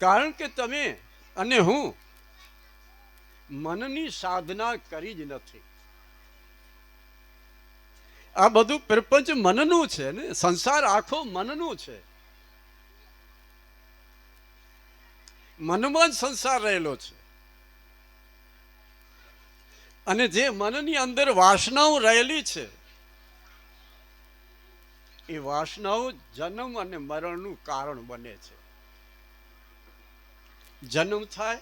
કારણ કે તમે અને હું મનની સાધના કરી જ નથી. આ બધું પ્રપંચ મનનું છે ને? સંસાર આખો મનનું છે. મનમાં જ સંસાર રહેલો છે. અને જે મનની અંદર વાસનાઓ રહેલી છે, એ વાસનાઓ જન્મ અને મરણનું કારણ બને છે. જન્મ થાય,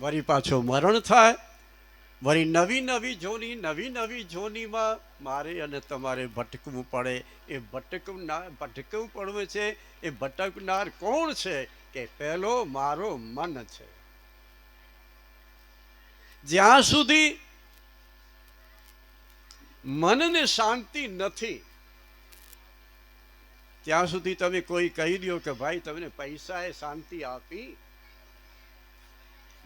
વળી પાછો મરણ થાય, વળી નવી નવી જોની, નવી નવી જોનીમાં મારે અને તમારે ભટકવું પડે. એ ભટકનાર, ભટકવું પડવું છે, એ ભટકનાર કોણ છે કે પહેલો મારો મન છે? જ્યાં સુધી મનને શાંતિ નથી ત્યાં સુધી તમે કોઈ કહી દો કે ભાઈ તમને પૈસાએ શાંતિ આપી,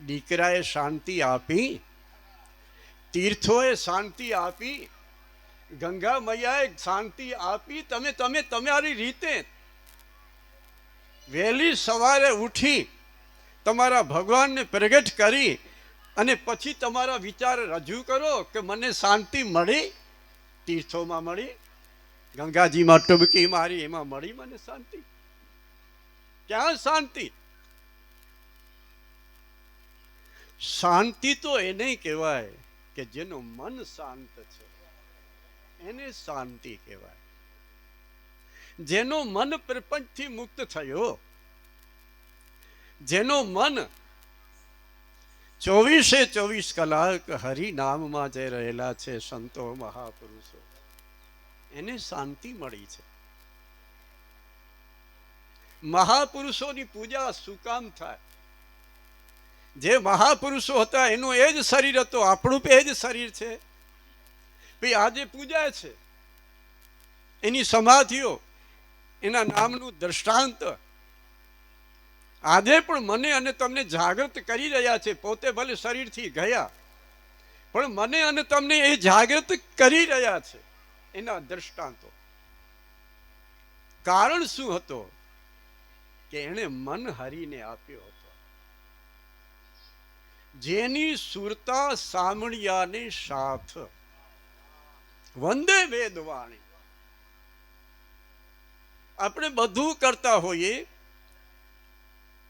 દીકરાએ શાંતિ આપી, તીર્થોએ શાંતિ આપી ગંગા મૈયાએ શાંતિ આપી, તમે તમે તમારી રીતે વહેલી સવારે ઉઠી તમારા ભગવાનને પ્રગટ કરી અને પછી તમારા વિચાર રજૂ કરો કે મને શાંતિ મળી, તીર્થોમાં મળી. ગંગાજીમાં ટુબકી મારી, એમાં મળી મને શાંતિ. ક્યાં શાંતિ? શાંતિ તો એને કહેવાય કે જેનું મન શાંત છે. એને શાંતિ કહેવાય. જેનો મન પ્રપંચથી મુક્ત થયો, જેનો મન ચોવીસે ચોવીસ કલાક હરિનામમાં જે રહેલા છે સંતો મહાપુરુષો. એને શાંતિ મળી છે. મહાપુરુષોની પૂજા શું કામ થાય. જે મહાપુરુષો હતા એનું એ જ શરીર હતો, આપણું એ જ શરીર છે. ભાઈ આજે પૂજા છે, એની સમાધિઓ, એના નામનું દ્રષ્ટાંત, આજે પણ મને અને તમને જાગૃત કરી રહ્યા છે, પોતે ભલે શરીરથી ગયા, પણ મને અને તમને એ જાગૃત કરી રહ્યા છે. એના દ્રષ્ટાંતો. કારણ શું હતો કે એણે મન હરીને આપ્યો હતો. જેની સુરતા સામળિયાની સાથ. વંદે વેદવાણી. આપણે બધું કરતા હોઈએ.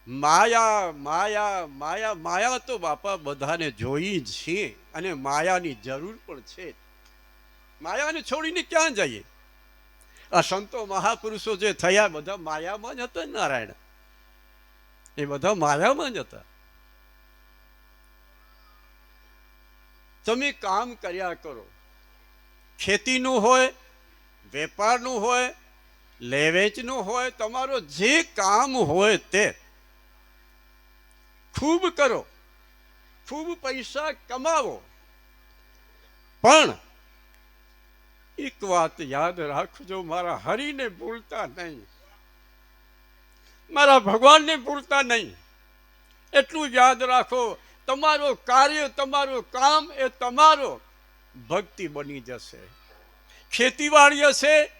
માયા માયા માયા માયા તો બાપા બધાને જોઈ છે અને માયાની જરૂર પણ છે માયાને છોડીને ક્યાં જઈએ? આ સંતો મહાપુરુષો જે થયા, બધા માયામાં જ હતા નારાયણ. એ બધા માયામાં જ હતા. તમે કામ કર્યા કરો. ખેતીનું હોય, વેપારનું હોય, લેવેચનું હોય, તમારો જે કામ હોય તે ખૂબ કરો. ખૂબ પૈસા કમાવો. પણ એક વાત યાદ રાખજો, મારા હરિને ભૂલતા નહીં. મારા ભગવાનને ભૂલતા નહીં. એટલું યાદ રાખો, તમારો કાર્ય, તમારું કામ એ તમારો ભક્તિ બની જશે. ખેતીવાડી હશે,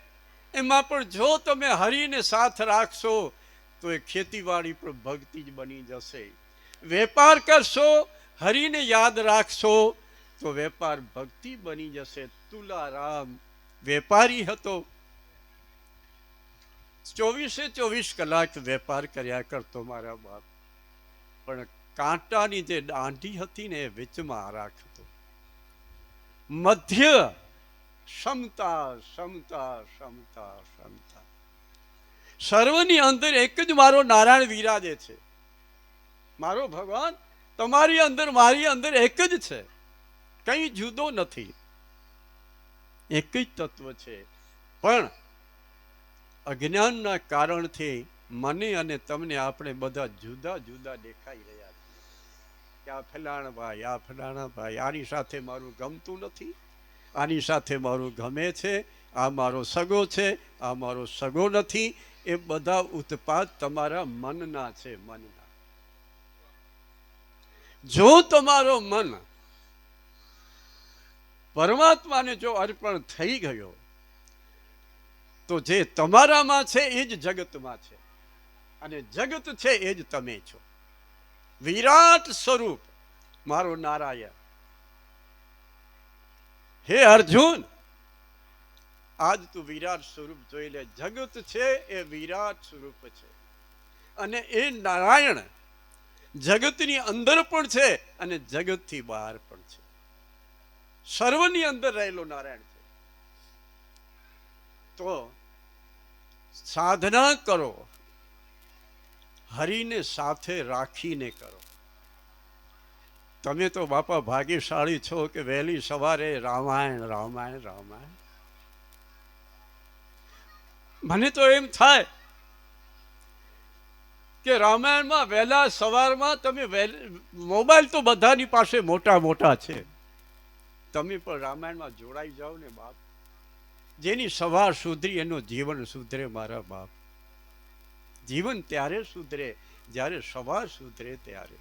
એમાં પણ જો તમે હરિને સાથ રાખશો, તો એ ખેતીવાડી પણ ભક્તિ જ બની જશે. વેપાર કરશો, હરિને યાદ રાખશો તો વેપાર ભક્તિ બની જશે. તુલારામ વેપારી હતો. ચોવીસે ચોવીસ કલાક વેપાર કર્યા કરતો મારા બાપ. પણ કાંટાની જે દાંઢી હતી ને એ વચમાં રાખતો. મધ્ય ક્ષમતા ક્ષમતા ક્ષમતા ક્ષમતા. સર્વની અંદર એક જ મારો નારાયણ વિરાજે છે. મારો ભગવાન, તમારી અંદર, મારી અંદર એક જ છે. કંઈ જુદો નથી. એક જ તત્વ છે. પણ અજ્ઞાનના કારણથી મને અને તમને આપણે બધા જુદા જુદા દેખાઈ રહ્યા છીએ. કે આ ફલાણા ભાઈ, આ ફલાણા ભાઈ, આની સાથે મારું ગમતું નથી. આની સાથે મારું ગમે છે. આ મારો સગો છે. આ મારો સગો નથી. એ બધા ઉત્પાદ તમારા મનના છે, મનના. જો તમારો મન પરમાત્માને જો અર્પણ થઈ ગયો, તો જે તમારામાં છે એ જ જગતમાં છે. અને જગત છે એ જ તમે છો. વિરાટ સ્વરૂપ મારો નારાયણ. હે અર્જુન, આજ તું વિરાટ સ્વરૂપ જોઈ લે. જગત છે એ વિરાટ સ્વરૂપ છે. અને એ નારાયણ જગતની અંદર પણ છે અને જગતથી બહાર સર્વની અંદર રહેલો નારાયણ છે. તો સાધના કરો, હરિને સાથે રાખીને કરો. તમે તો બાપા ભાગ્યશાળી છો કે વહેલી સવારે રામાયણ રામાયણ રામાયણ. મને તો એમ થાય કે રામાયણમાં વહેલા સવારમાં તમે મોબાઈલ તો બધાની પાસે મોટા મોટા છે. તમે પણ રામાયણમાં જોડાઈ જાઓ ને બાપ. જેની સવાર સુધરી એનું જીવન સુધરે મારા બાપ. જીવન ત્યારે સુધરે જ્યારે સવાર સુધરે ત્યારે.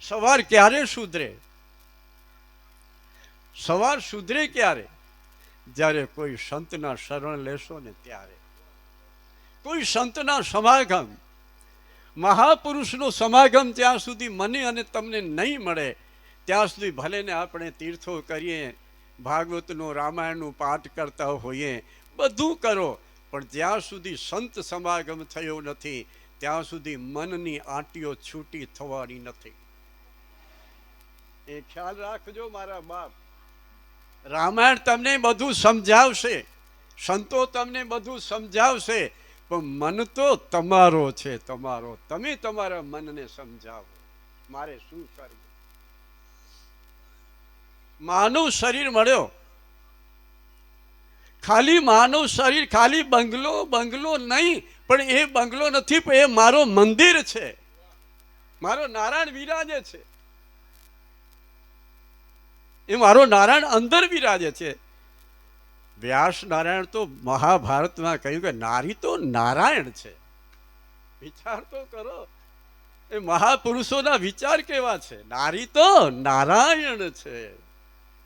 સવાર ક્યારે સુધરે? સવાર સુધરે ક્યારે? જ્યારે કોઈ સંતના શરણ લેશો ને ત્યારે. કોઈ સંતના સમાગમ, મહાપુરુષનો સમાગમ ત્યાં સુધી મને અને તમને નહીં મળે ત્યાં સુધી ભલે ને આપણે તીર્થો કરીએ, ભાગવતનું, રામાયણનું પાઠ કરતા હોઈએ, બધું કરો, પણ જ્યાં સુધી સંત સમાગમ થયો નથી, ત્યાં સુધી મનની આંટીઓ છૂટી થવાની નથી. એ ખ્યાલ રાખજો મારા બાપ. રામાયણ તમને બધું સમજાવશે, સંતો તમને બધું સમજાવશે, પણ મન તો તમારો છે તમારો. તમે તમારા મનને સમજાવો. મારે શું કરવું? માનવ શરીર મળ્યો. ખાલી માનવ શરીર, ખાલી બંગલો બંગલો નહીં, પણ એ બંગલો નથી, પણ એ મારો મંદિર છે. મારો નારાયણ વિરાજે છે. એ મારો નારાયણ અંદર વિરાજે છે. વ્યાસ નારાયણ તો મહાભારતમાં કહ્યું કે નારી તો નારાયણ છે. વિચાર તો કરો. એ મહાપુરુષોના વિચાર કેવા છે? નારી તો નારાયણ છે.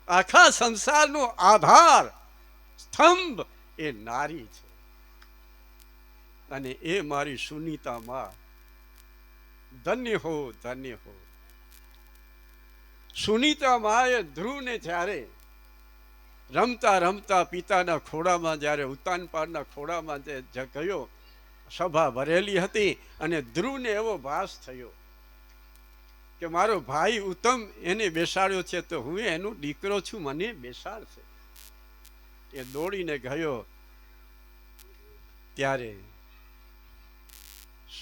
આખા સંસારનો આધાર સ્તંભ એ નારી છે. અને એ મારી સુનિતામાં ધન્ય હો ધન્ય હો. સુનિતા માએ ધ્રુવને જ્યારે રમતા રમતા પિતાના ખોડામાં જ્યારે ઉતાનપાડના ખોડામાં જે ગયો, સભા ભરેલી હતી અને ધ્રુવને એવો ભાસ થયો કે મારો ભાઈ ઉત્તમ એને બેસાડ્યો છે તો હું એનો દીકરો છું, મને બેસાડશે. એ દોડીને ગયો. ત્યારે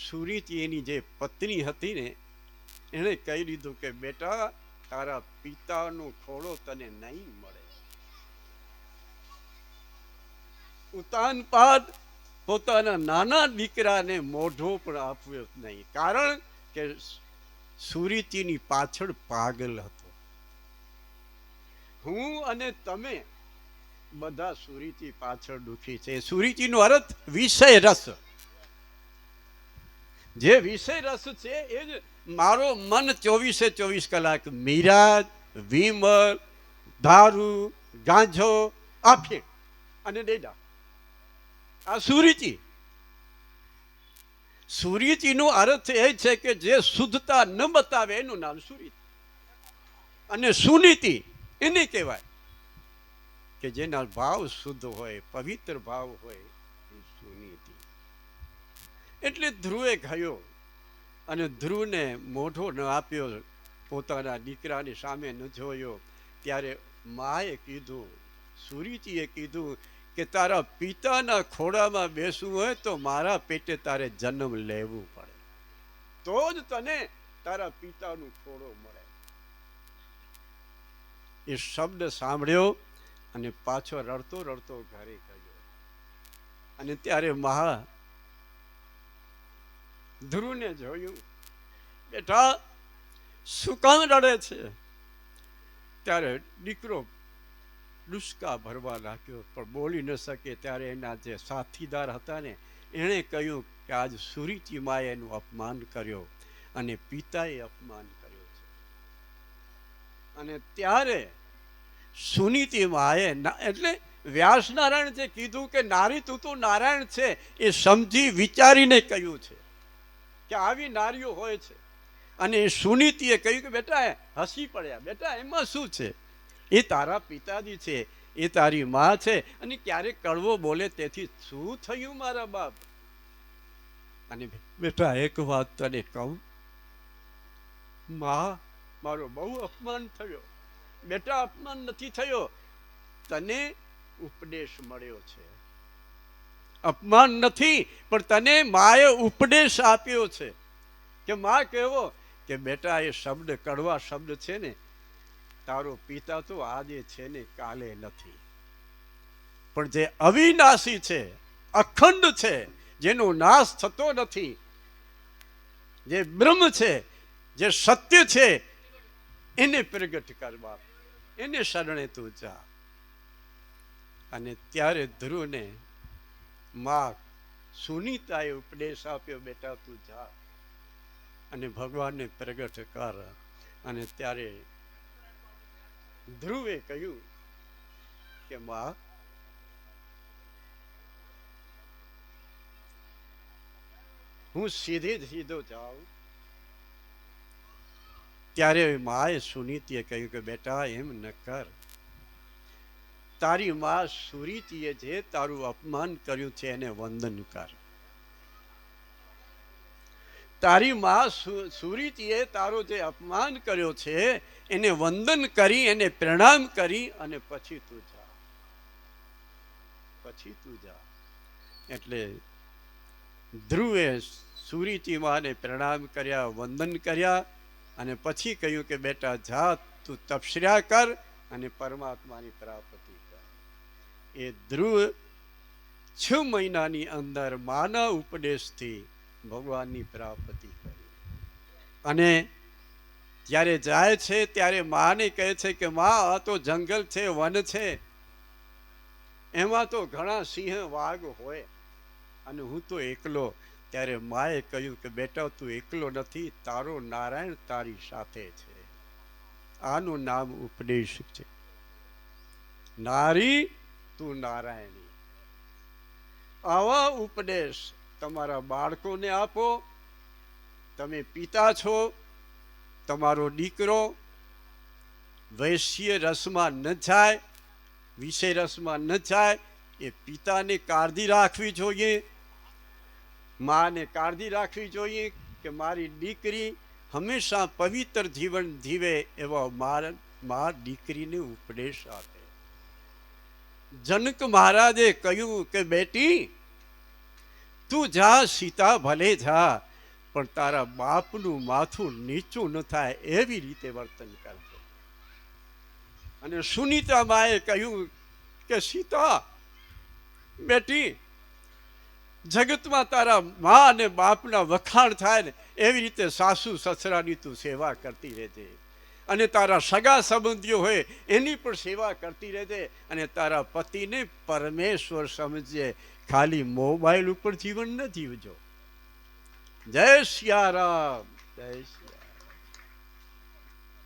સુરીત એની જે પત્ની હતી ને, એણે કહી દીધું કે, બેટા, તારા પિતાનો ખોડો તને નહીં મળે. ઉતાનપાદ પોતાના નાના દીકરાને મોઢો પણ આપવો નહીં. કારણ કે સુરીતીની પાછળ પાગલ હતો. હું અને તમે બધા સુરીતી પાછળ દુખી છે. સુરીતીનો અર્થ વિષય રસ. જે વિષય રસ છે એ જ મારો મન ચોવીસે ચોવીસ કલાક મીરાજ વિમલ દારૂ, ગાંજો આફીણ અને ડેડા. આ સુરીતી સુરીતીનો અર્થ એ છે કે જે શુદ્ધતા ન બતાવે એનું નામ સુરીતિ અને સુનીતિ એને કહેવાય કે જેના ભાવ શુદ્ધ હોય, પવિત્ર ભાવ હોય સુનીતિ. એટલે ધ્રુવે ગયો અને ધ્રુવને મોઢો ન આપ્યો, પોતાના દીકરાની સામે ન જોયો, ત્યારે માએ કીધું સુરીતીએ કીધું કે તારા પિતાના ખોડામાં બેસવું હોય તો મારા પેટે તારે જન્મ લેવું પડે. તો જ તને તારા પિતાનું ખોડો મળે. એ શબ્દ સાંભળ્યો અને પાછો રડતો રડતો ઘરે ગયો. અને ત્યારે મહા ધ્રુવને જોયું. બેટા, શું કામ રડે છે? ત્યારે દીકરો ડુસકા ભરવા લાગ્યો પણ બોલી ન શકે ત્યારે એના જે સાથીદાર હતા ને, એણે કહ્યું કે આજ સુરીચી માએ એનું અપમાન કર્યો અને પિતાએ અપમાન કર્યો છે. અને ત્યારે સુનીતિ માએ એટલે વ્યાસ નારાયણ જે કીધું કે નારી તું તો નારાયણ છે, એ સમજી વિચારીને કહ્યું છે કે આવી નારીઓ હોય છે. અને સુનીતિએ કહ્યું કે બેટા, હસી પડ્યા. બેટા, એમાં શું છે? એ તારા પિતાજી છે, એ તારી માં છે અને ક્યારેક કડવો બોલે તેથી શું થયું મારા બાપ? અને બેટા, એક વાત તને કહું. માં, મારો બહુ અપમાન થયો. બેટા, અપમાન નથી થયો. તને ઉપદેશ મળ્યો છે. અપમાન નથી, પણ તને માએ ઉપદેશ આપ્યો છે. કે મા કહેવો કે બેટા, એ શબ્દ કડવા શબ્દ છે ને તારો પિતા તો આજે છે ને કાલે નથી. પણ જે અવિનાશી છે, અખંડ છે, જેનો નાશ થતો નથી, જે બ્રહ્મ છે, જે સત્ય છે, એને પ્રગટ કરવા, એને શરણે તું જા. અને ત્યારે ધ્રુવને માં સુનિતાએ ઉપદેશ આપ્યો, બેટા, તું જા. અને ભગવાનને પ્રગટ કર. અને ત્યારે ધ્રુવે કહ્યું કે, માં, હું સીધે સીધો જાઉં. ત્યારે માએ સુનીતિએ કહ્યું કે, બેટા, એમ ન કર. તારી માં સુરીતિએ જે તારું અપમાન કર્યું છે એને વંદન કર. તારી માં સુરીતિએ તારો જે અપમાન કર્યો છે, એને વંદન કરી, એને પ્રણામ કરી અને પછી તું જા. પછી તું જા. એટલે ધ્રુવે સુરીતિ માને પ્રણામ કર્યા, વંદન કર્યા અને પછી કહ્યું કે, બેટા, જા, તું તપસ્યા કર અને પરમાત્માની પ્રાપ્તિ કર. એ ધ્રુવ છ મહિનાની અંદર માના ઉપદેશથી ભગવાનની પ્રાપ્તિ કરી. અને જ્યારે જાય છે, ત્યારે માને કહે છે કે, માં, આ તો જંગલ છે, વન છે. એમાં તો ઘણા સિંહ વાઘ હોય. અને હું તો એકલો. ત્યારે માએ કહ્યું કે, બેટા, તું એકલો નથી. તારો નારાયણ તારી સાથે છે. આનું નામ ઉપદેશ છે. નારી, તું નારાયણી. આવા ઉપદેશ તમારા બાળકોને આપો, તમે પિતા છો, તમારો દીકરો વૈશ્ય રસમાં ન જાય, વિષય રસમાં ન જાય, એ પિતાને કાળજી રાખવી જોઈએ. માને કાળજી રાખવી જોઈએ કે મારી દીકરી હંમેશા પવિત્ર જીવન જીવે એવો માર, મા દીકરીને ઉપદેશ આપે. જનક મહારાજે કહ્યું કે બેટી તું જા, સીતા, ભલે જા, પણ તારા બાપનું માથું નીચું ન થાય એવી રીતે વર્તન કરજો. અને સુનીતા માએ કહ્યું કે, સીતા, બેટી, જગતમાં તારા મા અને બાપના વખાણ થાય ને એવી રીતે સાસુ સસરાની તું સેવા કરતી રહેજે. અને તારા સગા સંબંધીઓ હોય એની પણ સેવા કરતી રહેજે અને તારા પતિને પરમેશ્વર સમજે ખાલી મોબાઈલ ઉપર જીવન નથી ઉજો જય સિયારામ જય